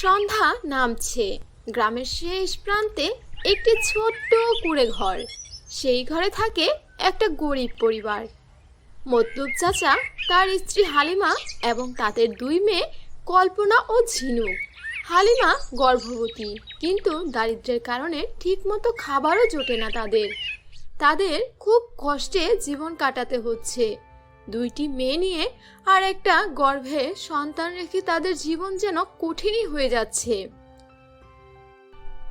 সন্ধ্যা নামছে। গ্রামের শেষ প্রান্তে একটি ছোট্ট কুড়ে ঘর। সেই ঘরে থাকে একটা গরিব পরিবার। মতলুব চাচা, তার স্ত্রী হালিমা এবং তাদের দুই মেয়ে কল্পনা ও ঝিনুক হালিমা গর্ভবতী, কিন্তু দারিদ্র্যের কারণে ঠিকমতো খাবারও জোটে না তাদের। তাদের খুব কষ্টে জীবন কাটাতে হচ্ছে। দুইটি মেয়ে নিয়ে আর একটা গর্ভে সন্তান রেখে তাদের জীবন যেন কঠিনই হয়ে যাচ্ছে।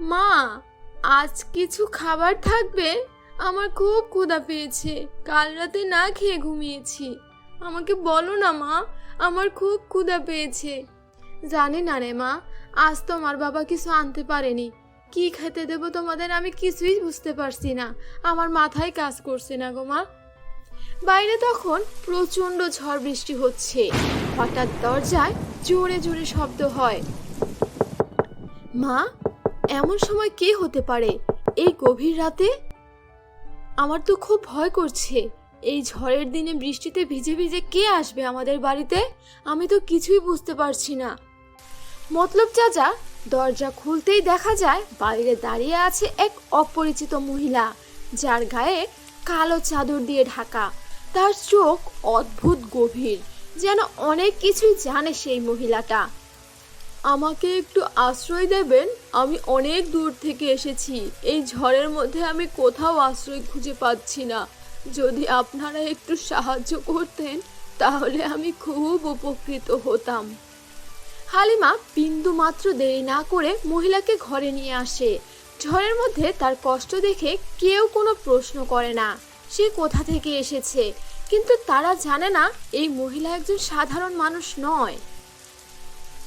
মা, আজ কিছু খাবার থাকবে? আমার খুব ক্ষুধা পেয়েছে। কাল রাতে না খেয়ে ঘুমিয়েছি। আমাকে বলো না মা, আমার খুব ক্ষুধা পেয়েছে। জানি না রে মা, আজ তোমার বাবা কিছু আনতে পারেনি। কি খেতে দেবো তোমাদের আমি কিছুই বুঝতে পারছি না। আমার মাথায় কাজ করছে না গো মা। বাইরে তখন প্রচণ্ড ঝড় বৃষ্টি হচ্ছে। হঠাৎ দরজায় জোরে জোরে শব্দ হয়। মা, এমন সময় কে হতে পারে? এই গভীর রাতে? আমার তো খুব ভয় করছে। এই ঝড়ের দিনে বৃষ্টিতে ভিজে ভিজে কে আসবে আমাদের বাড়িতে? আমি তো কিছুই বুঝতে পারছি না। মতলব চাচা, দরজা খুলতেই দেখা যায় বাইরে দাঁড়িয়ে আছে এক অপরিচিত মহিলা, যার গায়ে কালো চাদর দিয়ে ঢাকা। তার চোখ অদ্ভুত গভীর, যেন অনেক কিছুই জানে সেই মহিলাটা। আমাকে একটু আশ্রয় দেবেন, আমি অনেক দূর থেকে এসেছি। এই ঝড়ের মধ্যে আমি কোথাও আশ্রয় খুঁজে পাচ্ছি না। যদি আপনারা একটু সাহায্য করতেন, তাহলে আমি খুব উপকৃত হতাম। হালিমা বিন্দু মাত্র দেরি না করে মহিলাকে ঘরে নিয়ে আসে। ঝড়ের মধ্যে তার কষ্ট দেখে কেউ কোনো প্রশ্ন করে না। সে কোথা থেকে এসেছে? কিন্তু তারা জানে না এই মহিলা একজন সাধারণ মানুষ নয়।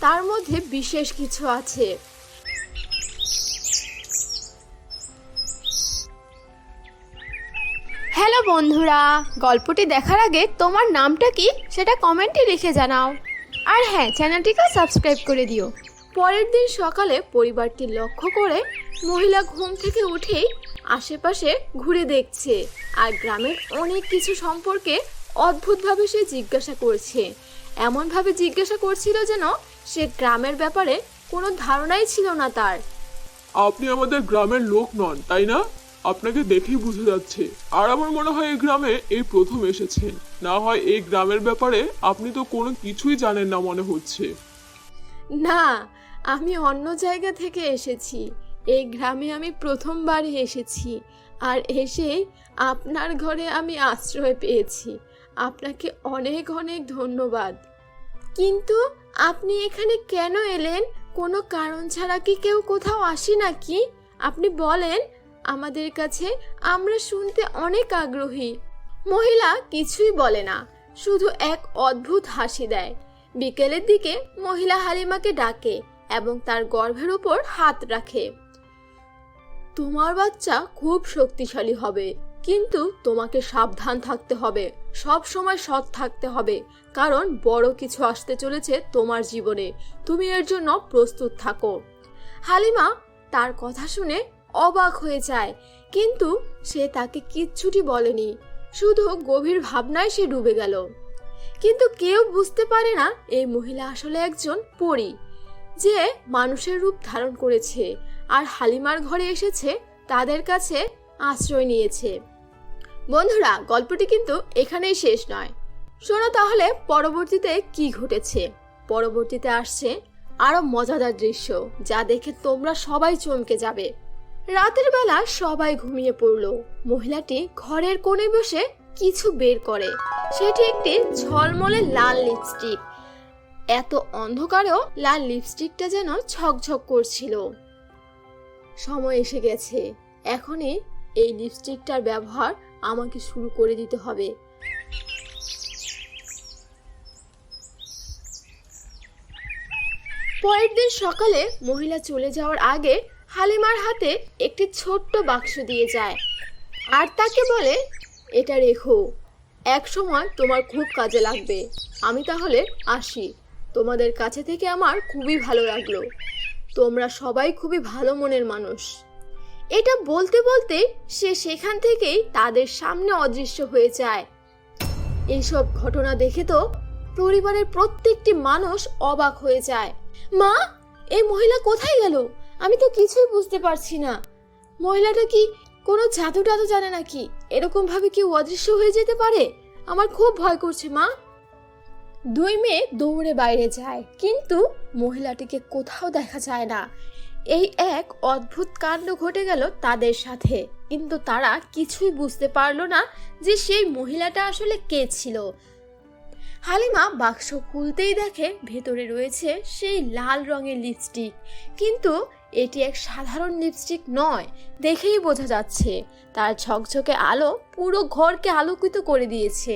তার মধ্যে বিশেষ কিছু আছে। হ্যালো বন্ধুরা গল্পটি দেখার আগে তোমার নামটা কি সেটা কমেন্টে লিখে জানাও। আর হ্যাঁ চ্যানেলটিকে সাবস্ক্রাইব করে দিও। পরের দিন সকালে পরিবারটি লক্ষ্য করে মহিলা ঘুম থেকে উঠেই আশেপাশে ঘুরে দেখছে আর গ্রামের অনেক কিছু সম্পর্কে অদ্ভুতভাবে সে জিজ্ঞাসা করছে। এমনভাবে জিজ্ঞাসা করছিল যেন সে গ্রামের ব্যাপারে কোনো ধারণাই ছিল না তার। আপনি আমাদের গ্রামের লোক নন তাই না? আপনাকে দেখেই বুঝে যাচ্ছে। আর আমার মনে হয় এই গ্রামে এই প্রথম এসেছেন না হয় এই গ্রামের ব্যাপারে আপনি তো কোনো কিছুই জানেন না মনে হচ্ছে। না আমি অন্য জায়গা থেকে এসেছি। এই গ্রামে আমি প্রথমবারই এসেছি আর এসেই আপনার ঘরে আমি আশ্রয় পেয়েছি। আপনাকে অনেক অনেক ধন্যবাদ। কিন্তু আপনি এখানে কেন এলেন? কোনো কারণ ছাড়া কি কেউ কোথাও আসি নাকি? আপনি বলেন, আমাদের কাছে আমরা শুনতে অনেক আগ্রহী। মহিলা কিছুই বলে না, শুধু এক অদ্ভুত হাসি দেয়। বিকেলের দিকে মহিলা হালিমাকে ডাকে এবং তার গর্ভের উপর হাত রাখে। তোমার বাচ্চা খুব শক্তিশালী হবে, কিন্তু তোমাকে সাবধান থাকতে হবে, সব সময় সৎ থাকতে হবে, কারণ বড় কিছু আসতে চলেছে তোমার জীবনে, তুমি এর জন্য প্রস্তুত থাকো। হালিমা তার কথা শুনে অবাক হয়ে যায়, কিন্তু সে তাকে কিচ্ছুটি বলেনি, শুধু গভীর ভাবনায় সে ডুবে গেল। কিন্তু কেউ বুঝতে পারে না এই মহিলা আসলে একজন পরী, যে মানুষের রূপ ধারণ করেছে আর হালিমার ঘরে এসেছে তাদের কাছে আশ্রয় নিয়েছে। বন্ধুরা, গল্পটি কিন্তু এখানেই শেষ নয়। শোনো তাহলে পরবর্তীতে কি ঘটেছে? পরবর্তীতে আসছে আরও মজাদার দৃশ্য, যা দেখে তোমরা সবাই চমকে যাবে। রাতের বেলা সবাই ঘুমিয়ে পড়ল। মহিলাটি ঘরের কোণে বসে কিছু বের করে। সেটি একটি ঝলমলে লাল লিপস্টিক। এত অন্ধকারেও লাল লিপস্টিকটা যেন ঝকঝক করছিল। সময় এসে গেছে। এখনই এই লিপস্টিকটার ব্যবহার আমাকে শুরু করে দিতে হবে। পরের দিন সকালে মহিলা চলে যাওয়ার আগে হালিমার হাতে একটি ছোট্ট বাক্স দিয়ে যায়। আর তাকে বলে, এটা রেখো। এক সময় তোমার খুব কাজে লাগবে। আমি তাহলে আসি। তোমাদের কাছে থেকে আমার খুবই ভালো লাগল। তোমরা সবাই খুবই ভালো মনের মানুষ। এটা বলতে বলতে সে সেখান থেকেই তাদের সামনে অদৃশ্য হয়ে যায়। এইসব ঘটনা দেখে তো পরিবারের প্রত্যেকটি মানুষ অবাক হয়ে যায়। মা, এই মহিলা কোথায় গেল? আমি তো কিছুই বুঝতে পারছি না। মহিলাটা কি কোনো জাদু টাদু জানে নাকি? এরকম ভাবে কি অদৃশ্য হয়ে যেতে পারে? আমার খুব ভয় করছে, মা। দুই মেয়ে দৌড়ে বাইরে যায়, কিন্তু মহিলাটিকে কোথাও দেখা যায় না। এই এক অদ্ভুত কাণ্ড ঘটে গেল তাদের সাথে, কিন্তু তারা কিছুই বুঝতে পারল না যে সেই মহিলাটা আসলে কে ছিল। হালিমা বাক্স খুলতেই দেখে ভেতরে রয়েছে সেই লাল রঙের লিপস্টিক কিন্তু এটি এক সাধারণ লিপস্টিক নয়, দেখেই বোঝা যাচ্ছে। তার ঝকঝকে আলো পুরো ঘরকে আলোকিত করে দিয়েছে।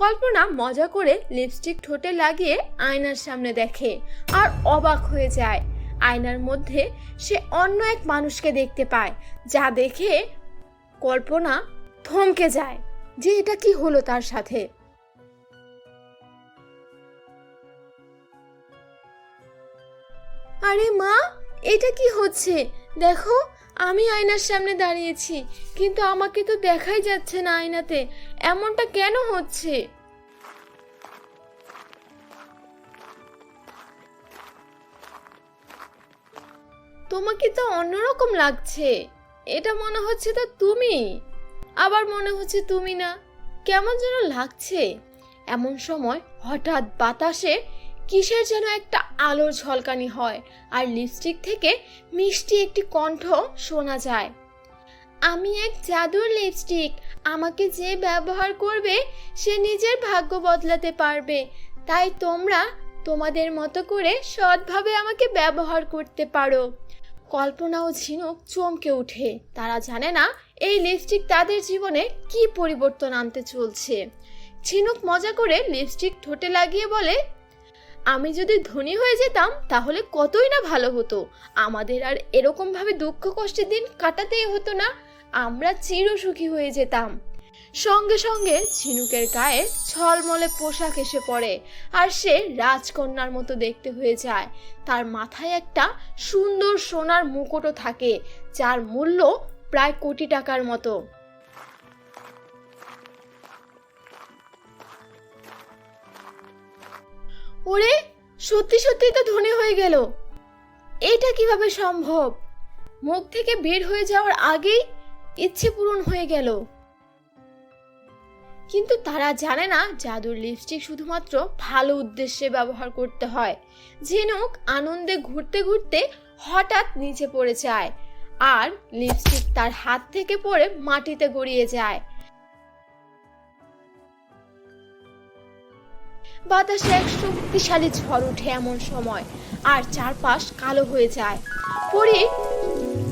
কল্পনা মজা করে লিপস্টিক ঠোঁটে লাগিয়ে আয়নার সামনে দেখে আর অবাক হয়ে যায়। আয়নার মধ্যে সে অন্য এক মানুষকে দেখতে পায়, যা দেখে কল্পনা থমকে যায় যে এটা কি হলো তার সাথে। আরে মা, এটা কি হচ্ছে? দেখো আমি আয়নার সামনে দাঁড়িয়েছি, কিন্তু আমাকে তো দেখাই যাচ্ছে না আয়নাতে। এমনটা কেন হচ্ছে? তোমাকে তো অন্যরকম লাগছে। এটা মনে হচ্ছে তো তুমি। আবার মনে হচ্ছে তুমি না। কেমন যেন লাগছে। এমন সময় হঠাৎ বাতাসে কিসের যেন একটা আলোর ঝলকানি হয় আর লিপস্টিক থেকে মিষ্টি একটি কণ্ঠ শোনা যায়। আমি এক জাদুর লিপস্টিক আমাকে যে ব্যবহার করবে সে নিজের ভাগ্য বদলাতে পারবে। তাই তোমরা তোমাদের মতো করে সৎভাবে আমাকে ব্যবহার করতে পারো। কল্পনা ও ঝিনুক চমকে ওঠে। তারা জানে না এই লিপস্টিক তাদের জীবনে কি পরিবর্তন আনতে চলছে। ঝিনুক মজা করে লিপস্টিক ঠোঁটে লাগিয়ে বলে আমি যদি ধনী হয়ে যেতাম, তাহলে কতই না ভালো হতো। আমাদের আর এরকম ভাবে দুঃখ কষ্টের দিন কাটাতেই হতো না। আমরা চিরসুখী হয়ে যেতাম। সঙ্গে সঙ্গে ঝিনুকের গায়ে ছলমলে পোশাক এসে পড়ে আর সে রাজকন্যার মতো দেখতে হয়ে যায়। তার মাথায় একটা সুন্দর সোনার মুকুটও থাকে, যার মূল্য প্রায় কোটি টাকার মতো। ওরে, সত্যি সত্যি তো ধনী হয়ে গেল। এটা কীভাবে সম্ভব? মুখ থেকে বের হয়ে যাওয়ার আগেই ইচ্ছে পূরণ হয়ে গেল। কিন্তু তারা জানে না জাদুর লিপস্টিক শুধুমাত্র ভালো উদ্দেশ্যে ব্যবহার করতে হয়। ঝিনুক আনন্দে ঘুরতে ঘুরতে হঠাৎ নিচে পড়ে যায় আর লিপস্টিক তার হাত থেকে পড়ে মাটিতে গড়িয়ে যায়। বাতাসে এক শক্তিশালী ঝড় উঠে এমন সময়, আর চারপাশ কালো হয়ে যায়। পরি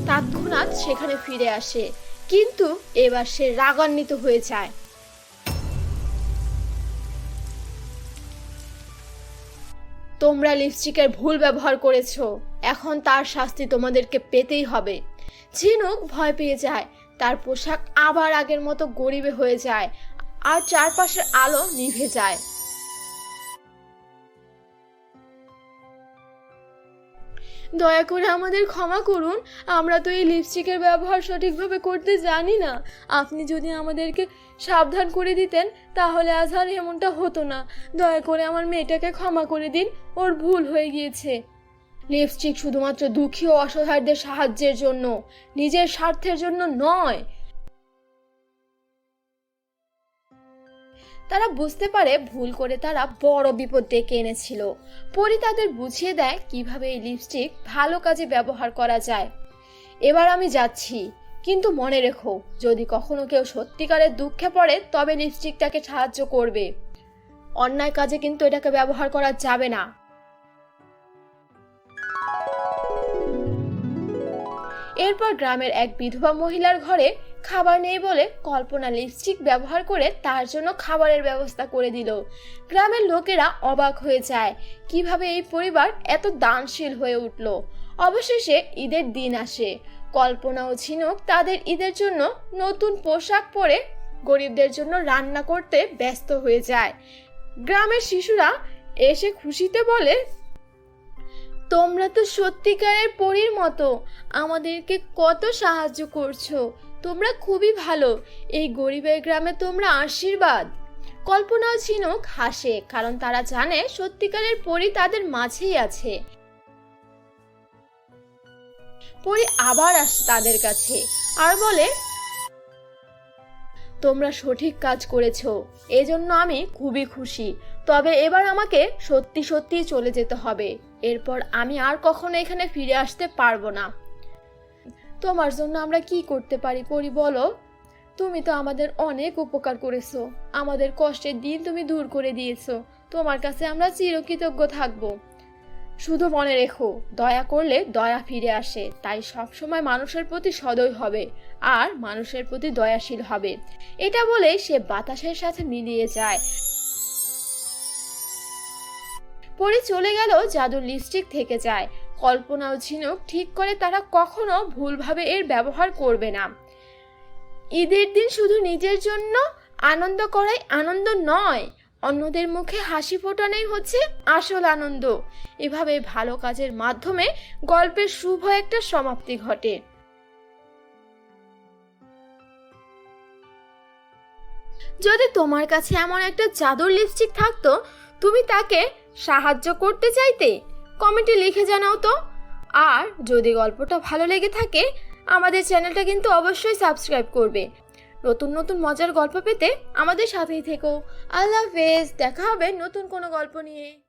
তৎক্ষণাৎ সেখানে ফিরে আসে, কিন্তু এবার সে রাগান্বিত হয়ে যায়। তোমরা লিপস্টিকের ভুল ব্যবহার করেছ, এখন তার শাস্তি তোমাদেরকে পেতেই হবে। ঝিনুক ভয় পেয়ে যায়, তার পোশাক আবার আগের মতো গরিবে হয়ে যায়, আর চারপাশের আলো নিভে যায়। দয়া করে আমাদের ক্ষমা করুন। আমরা তো এই লিপস্টিকের ব্যবহার সঠিকভাবে করতে জানি না। আপনি যদি আমাদেরকে সাবধান করে দিতেন, তাহলে আজ আর এমনটা হতো না। দয়া করে আমার মেয়েটাকে ক্ষমা করে দিন, ওর ভুল হয়ে গিয়েছে। লিপস্টিক শুধুমাত্র দুঃখী ও অসহায়দের সাহায্যের জন্য, নিজের স্বার্থের জন্য নয়। তারা বুঝতে পারে ভুল করে তারা বড় বিপদ ডেকে এনেছিল। পরি তাদের বুঝিয়ে দেয় কীভাবে এই লিপস্টিক ভালো কাজে ব্যবহার করা যায়। এবার আমি যাচ্ছি, কিন্তু মনে রেখো, যদি কখনো কেউ সত্যিকারের দুঃখে পড়ে, তবে লিপস্টিকটাকে সাহায্য করবে। অন্যায় কাজে কিন্তু এটাকে ব্যবহার করা যাবে না। এরপর গ্রামের এক বিধবা মহিলার ঘরে খাবার নেই বলে কল্পনা লিপস্টিক ব্যবহার করে তার জন্য খাবারের ব্যবস্থা করে দিল। গ্রামের লোকেরা অবাক হয়ে যায়, কীভাবে এই পরিবার এত দানশীল হয়ে উঠল। অবশেষে ঈদের দিন আসে। কল্পনা ও ঝিনুক তাদের ঈদের জন্য নতুন পোশাক পরে গরিবদের জন্য রান্না করতে ব্যস্ত হয়ে যায়। গ্রামের শিশুরা এসে খুশিতে বলে, তোমরা তো সত্যিকারের পরীর মতো আমাদেরকে কত সাহায্য করছ। তোমরা খুবই ভালো। এই গরিবের গ্রামে তোমরা আশীর্বাদ। কল্পনা ও ঝিনুক হাসে, কারণ তারা জানে সত্যিকারের পরী তাদের মাঝেই আছে। পরি আবার আসে তাদের কাছে আর বলে, তোমরা সঠিক কাজ করেছ, এজন্য আমি খুবই খুশি। তবে এবার আমাকে সত্যি সত্যি চলে যেতে হবে। এরপর আমি আর কখনো এখানে ফিরে আসতে পারব না। তোমার জন্য আমরা কি করতে পারি, পরি, বলো? তুমি তো আমাদের অনেক উপকার করেছ। আমাদের কষ্টের দিন তুমি দূর করে দিয়েছ। তোমার কাছে আমরা চিরকৃতজ্ঞ থাকব। শুধু মনে রেখো, দয়া করলে দয়া ফিরে আসে, তাই সবসময় মানুষের প্রতি সদয় হবে, আর মানুষের প্রতি দয়াশীল হবে। এটা বলে সে বাতাসের সাথে মিলিয়ে যায়। পরে চলে গেল জাদুর লিপস্টিক থেকে যায়। কল্পনা ও ঝিনুক ঠিক করে তারা কখনো ভুলভাবে এর ব্যবহার করবে না। ঈদের দিন শুধু নিজের জন্য আনন্দ করাই আনন্দ নয়, অন্যদের মুখে হাসি ফোটানোই হচ্ছে আসল আনন্দ। এভাবে ভালো কাজের মাধ্যমে গল্পের শুভ একটা সমাপ্তি ঘটে। যদি তোমার কাছে এমন একটা জাদুর লিপস্টিক থাকতো, তুমি তাকে সাহায্য করতে চাইতে কমেন্টে লিখে জানাও তো। আর যদি গল্পটা ভালো লেগে থাকে, আমাদের চ্যানেলটা কিন্তু অবশ্যই সাবস্ক্রাইব করবে। নতুন নতুন মজার গল্প পেতে আমাদের সাথেই থেকো। আল্লাহ হাফেজ, দেখা হবে নতুন কোনো গল্প নিয়ে।